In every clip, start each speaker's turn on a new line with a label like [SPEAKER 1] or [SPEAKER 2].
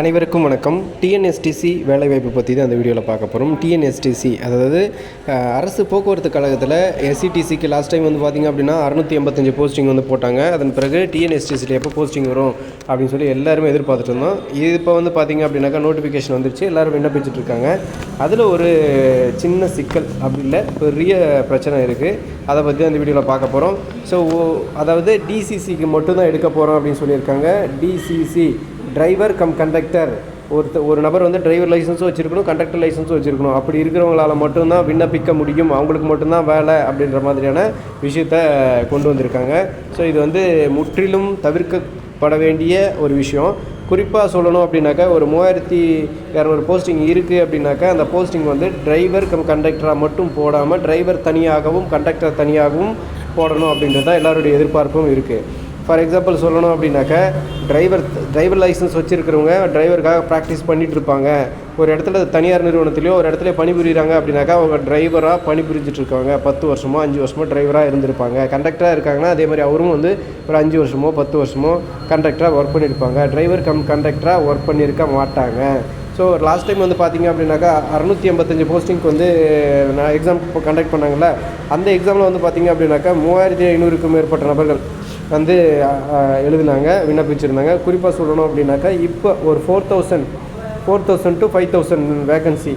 [SPEAKER 1] அனைவருக்கும் வணக்கம். டிஎன்எஸ்டிசி வேலைவாய்ப்பு பற்றி தான் அந்த வீடியோவில் பார்க்க போகிறோம் டிஎன்எஸ்டிசி அதாவது அரசு போக்குவரத்து கழகத்தில் எஸ்சிடிசிக்கு லாஸ்ட் டைம் வந்து பார்த்திங்க அப்படின்னா அறுநூற்றி எண்பத்தஞ்சு போஸ்டிங் வந்து போட்டாங்க. அதன் பிறகு டிஎன்எஸ்டிசியில் எப்போ போஸ்டிங் வரும் அப்படின்னு சொல்லி எல்லாருமே எதிர்பார்த்துட்டு இருந்தோம். இது இப்போ வந்து பார்த்திங்க அப்படின்னாக்கா நோட்டிஃபிகேஷன் வந்துருச்சு. எல்லோரும் விண்ணப்பிச்சுட்டு இருக்காங்க. அதில் ஒரு சின்ன சிக்கல் அப்படி இல்லை பெரிய பிரச்சனை இருக்குது அதை பற்றி அந்த வீடியோவில் பார்க்க போகிறோம் ஸோ அதாவது டிசிசிக்கு மட்டும்தான் எடுக்க போகிறோம் அப்படின்னு சொல்லியிருக்காங்க. டிசிசி டிரைவர் கம் கண்டக்டர் ஒருத்த ஒரு நபர் வந்து டிரைவர் லைசன்ஸும் வச்சுருக்கணும் கண்டக்டர் லைசன்ஸும் வச்சுருக்கணும். அப்படி இருக்கிறவங்களால மட்டும்தான் விண்ணப்பிக்க முடியும். அவங்களுக்கு மட்டும்தான் வேலை அப்படின்ற மாதிரியான விஷயத்த கொண்டு வந்திருக்காங்க. ஸோ இது வந்து முற்றிலும் தவிர்க்கப்பட வேண்டிய ஒரு விஷயம். குறிப்பாக சொல்லணும் அப்படின்னாக்கா ஒரு மூவாயிரத்தி இரநூறு போஸ்டிங் இருக்குது அப்படின்னாக்கா அந்த போஸ்டிங் வந்து டிரைவர் கம் கண்டக்டராக மட்டும் போடாமல் டிரைவர் தனியாகவும் கண்டக்டர் தனியாகவும் போடணும் அப்படின்றது தான் எல்லாருடைய எதிர்பார்ப்பும் இருக்குது ஃபார் எக்ஸாம்பிள் சொல்லணும் அப்படின்னாக்கா டிரைவர் டிரைவர் லைசன்ஸ் வச்சுருக்கிறவங்க டிரைவருக்காக ப்ராக்டிஸ் பண்ணிகிட்டு இருப்பாங்க. ஒரு இடத்துல தனியார் நிறுவனத்திலையோ ஒரு இடத்துல பணிபுரியுறாங்க அப்படின்னாக்கா அவங்க டிரைவராக பணிபுரிஞ்சிட்டு இருக்காங்க பத்து வருஷமோ அஞ்சு வருஷமோ டிரைவராக இருந்திருப்பாங்க. கண்டக்டராக இருக்காங்கன்னா அதே மாதிரி அவரும் வந்து ஒரு அஞ்சு வருஷமோ பத்து வருஷமோ கண்டக்டராக ஒர்க் பண்ணியிருப்பாங்க. டிரைவர் கம் கண்டக்டராக ஒர்க் பண்ணியிருக்க மாட்டாங்க. ஸோ லாஸ்ட் டைம் வந்து பார்த்தீங்க அப்படின்னாக்கா அறுநூற்றி எண்பத்தஞ்சு போஸ்டிங்க்கு வந்து நான் எக்ஸாம் கண்டக்ட் பண்ணாங்கல்ல அந்த எக்ஸாமில் வந்து பார்த்தீங்க அப்படின்னாக்கா மூவாயிரத்தி ஐநூறுக்கும் மேற்பட்ட நபர்கள் வந்து எழுதினாங்க விண்ணப்பிச்சிருந்தாங்க. குறிப்பாக சொல்லணும் அப்படின்னாக்கா இப்போ ஒரு four thousand four thousand to five thousand vacancy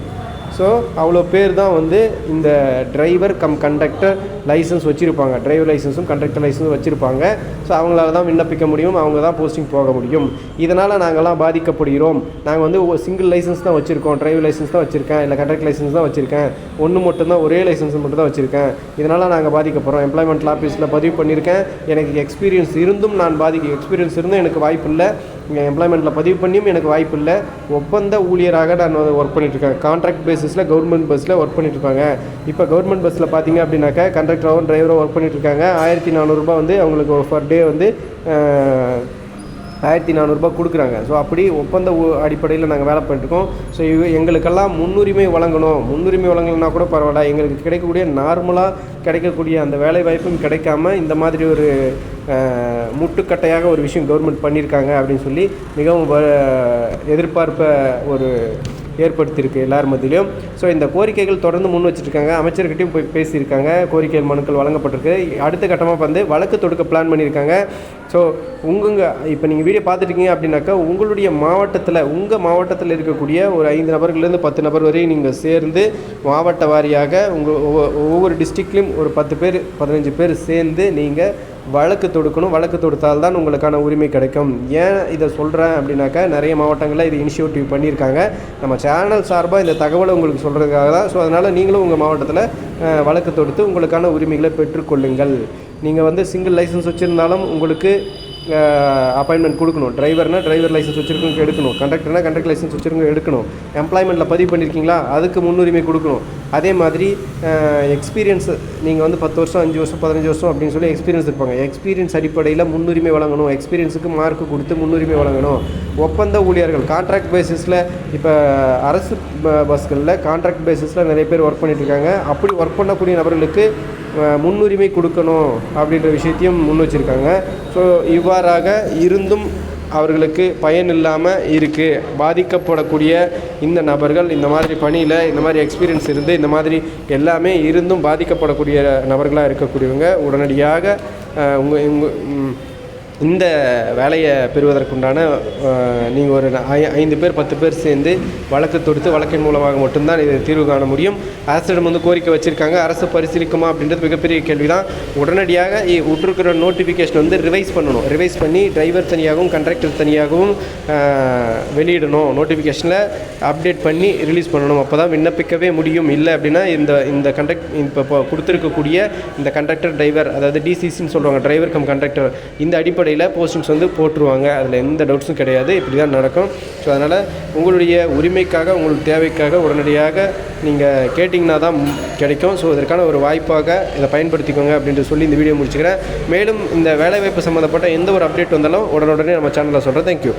[SPEAKER 1] so அவ்வளோ பேர் தான் வந்து இந்த டிரைவர் கம் கண்டக்டர் லைசன்ஸ் வச்சுருப்பாங்க. டிரைவர் லைசன்ஸும் கண்டக்டர் லைசன்ஸும் வச்சுருப்பாங்க. ஸோ அவங்களால தான் விண்ணப்பிக்க முடியும். அவங்க தான் போஸ்டிங் போக முடியும். இதனால் நாங்கள்லாம் பாதிக்கப்படுகிறோம். நாங்கள் வந்து சிங்கிள் லைசன்ஸ் தான் வச்சுருக்கோம். டிரைவர் லைசன்ஸ் தான் வச்சுருக்கேன். இல்லை கண்டக்டர் லைசன்ஸ் தான் வச்சுருக்கேன். ஒன்று மட்டும்தான் ஒரே லைசன்ஸ் மட்டும் தான் வச்சுருக்கேன். இதனால் நாங்கள் பாதிக்கப்படுறோம். எம்ப்ளாய்மெண்ட் ஆஃபீஸில் பதிவு பண்ணியிருக்கேன். எனக்கு எக்ஸ்பீரியன்ஸ் இருந்தும் நான் பாதிக்க எக்ஸ்பீரியன்ஸ் இருந்தும் எனக்கு வாய்ப்பு இல்லை எம்ப்ளாய்மெண்ட்டில் பதிவு பண்ணியும் எனக்கு வாய்ப்பு இல்லை. ஒப்பந்த ஊழியராக நான் வந்து ஒர்க் பண்ணிட்டுருக்கேன் கான்ட்ராக்ட் பேசிஸில் கவர்மெண்ட் பஸ்ஸில் ஒர்க் பண்ணிட்டுருப்பாங்க இப்போ கவர்மெண்ட் பஸ்ஸில் பார்த்தீங்க அப்படின்னாக்கா கண்டக்டராகவும் டிரைவரோ ஒர்க் பண்ணிட்டுருக்காங்க ஆயிரத்தி நானூறுரூபா வந்து அவங்களுக்கு பர் டே வந்து ஆயிரத்தி நானூறுரூபா கொடுக்குறாங்க. ஸோ அப்படி ஒப்பந்த அடிப்படையில் நாங்கள் வேலை பண்ணிட்டுருக்கோம். ஸோ இவ எங்களுக்கெல்லாம் முன்னுரிமை வழங்கணும். முன்னுரிமை வழங்கலைன்னா கூட பரவாயில்ல. எங்களுக்கு கிடைக்கக்கூடிய நார்மலாக கிடைக்கக்கூடிய அந்த வேலை வாய்ப்பும் கிடைக்காம இந்த மாதிரி ஒரு முட்டுக்கட்டையாக ஒரு விஷயம் கவர்மெண்ட் பண்ணியிருக்காங்க அப்படின்னு சொல்லி மிகவும் வ- எதிர்பார்ப்பை ஒரு ஏற்படுத்தியிருக்கு எல்லார் மத்தியிலையும். ஸோ இந்த கோரிக்கைகள் தொடர்ந்து முன் வச்சுருக்காங்க அமைச்சர்கிட்டையும் போய் பேசியிருக்காங்க. கோரிக்கை மனுக்கள் வழங்கப்பட்டிருக்கு. அடுத்த கட்டமாக வந்து வழக்கு தொடுக்க பிளான் பண்ணியிருக்காங்க. ஸோ உங்கங்க இப்போ நீங்கள் வீடியோ பார்த்துட்டீங்க அப்படின்னாக்கா உங்களுடைய மாவட்டத்தில் உங்கள் மாவட்டத்தில் இருக்கக்கூடிய ஒரு ஐந்து நபர்கள்லேருந்து பத்து நபர் வரையும் நீங்கள் சேர்ந்து மாவட்ட வாரியாக உங்கள் ஒவ்வொரு டிஸ்ட்ரிக்ட்லேயும் ஒரு பத்து பேர் பதினஞ்சு பேர் சேர்ந்து நீங்கள் வழக்கு தொடுக்கணும். வழக்கு தொடுத்தால் தான் உங்களுக்கான உரிமை கிடைக்கும். ஏன் இதை சொல்கிறேன் அப்படின்னாக்கா நிறைய மாவட்டங்களில் இது இனிஷியேட்டிவ் பண்ணியிருக்காங்க. நம்ம சேனல் சார்பாக இந்த தகவலை உங்களுக்கு சொல்கிறதுக்காக தான். ஸோ அதனால் நீங்களும் உங்கள் மாவட்டத்தில் வழக்கு தொடுத்து உங்களுக்கான உரிமைகளை பெற்றுக்கொள்ளுங்கள். நீங்கள் வந்து சிங்கிள் லைசன்ஸ் வச்சுருந்தாலும் உங்களுக்கு அப்பாயின்மெண்ட் கொடுக்கணும். டிரைவர்னா டிரைவர் லைசன்ஸ் வச்சுருக்கவங்க எடுக்கணும். கண்டக்டர்னா கண்டக்டர் லைசன்ஸ் வச்சுருக்கவங்க எடுக்கணும். எம்ப்ளாய்மெண்ட்டில் பதிவு பண்ணியிருக்கீங்களா அதுக்கு முன்னுரிமை கொடுக்கணும். அதே மாதிரி எக்ஸ்பீரியன்ஸ் நீங்கள் வந்து பத்து வருஷம் அஞ்சு வருஷம் பதினஞ்சு வருஷம் அப்படின்னு சொல்லி எக்ஸ்பீரியன்ஸ் இருப்பாங்க. எக்ஸ்பீரியன்ஸ் அடிப்படையில் முன்னுரிமை வழங்கணும். எக்ஸ்பீரியன்ஸுக்கு மார்க் கொடுத்து முன்னுரிமை வழங்கணும். ஒப்பந்த ஊழியர்கள் கான்ட்ராக்ட் பேசிஸில் இப்போ அரசு ப- பஸ்களில் கான்ட்ராக்ட் பேசிஸில் நிறைய பேர் ஒர்க் பண்ணிட்டு இருக்காங்க. அப்படி ஒர்க் பண்ணக்கூடிய நபர்களுக்கு முன்னுரிமை கொடுக்கணும் அப்படின்ற விஷயத்தையும் முன் வச்சுருக்காங்க. ஸோ இவ்வாறாக இருந்தும் அவர்களுக்கு பயன் இல்லாமல் இருக்குது பாதிக்கப்படக்கூடிய இந்த நபர்கள் இந்த மாதிரி பணியில் இந்த மாதிரி எக்ஸ்பீரியன்ஸ் இருந்து இந்த மாதிரி எல்லாமே இருந்தும் பாதிக்கப்படக்கூடிய நபர்களாக இருக்கக்கூடியவங்க உடனடியாக உங்கள் உங்கள் இந்த வேலையை பெறுவதற்குண்டான நீங்கள் ஒரு ஐ- ஐந்து பேர் பத்து பேர் சேர்ந்து வழக்கு தொடுத்து வழக்கின் மூலமாக மட்டும்தான் இதை தீர்வு காண முடியும். அரசிடம் வந்து கோரிக்கை வச்சுருக்காங்க. அரசு பரிசீலிக்குமா அப்படின்றது மிகப்பெரிய கேள்வி தான் உடனடியாக இ- நோட்டிஃபிகேஷன் வந்து ரிவைஸ் பண்ணணும். ரிவைஸ் பண்ணி டிரைவர் தனியாகவும் கண்டக்டர் தனியாகவும் வெளியிடணும். நோட்டிஃபிகேஷனில் அப்டேட் பண்ணி ரிலீஸ் பண்ணணும். அப்போ தான் விண்ணப்பிக்கவே முடியும். இல்லை அப்படின்னா இந்த இந்த கண்டக்ட் இப்போ கொடுத்துருக்கக்கூடிய இந்த கண்டக்டர் டிரைவர் அதாவது டிசிசின்னு சொல்லுவாங்க. டிரைவர் கம் கண்டக்டர் இந்த அடிப்படையில் போஸ்டிங்ஸ் வந்து போட்டுருவாங்க. அதில் எந்த டவுட்ஸும் கிடையாது. இப்படி தான் நடக்கும். ஸோ அதனால் உங்களுடைய உரிமைக்காக உங்களுக்கு தேவைக்காக உடனடியாக நீங்கள் கேட்டிங்கன்னா தான் கிடைக்கும். ஸோ இதற்கான ஒரு வாய்ப்பாக இதை பயன்படுத்திக்கோங்க அப்படின்ட்டு சொல்லி இந்த வீடியோ முடிச்சுக்கிறேன். மேலும் இந்த வேலைவாய்ப்பு சம்மந்தப்பட்ட எந்த ஒரு அப்டேட் வந்தாலும் உடனுடனே நம்ம சேனலில் சொல்கிறேன் தேங்க்யூ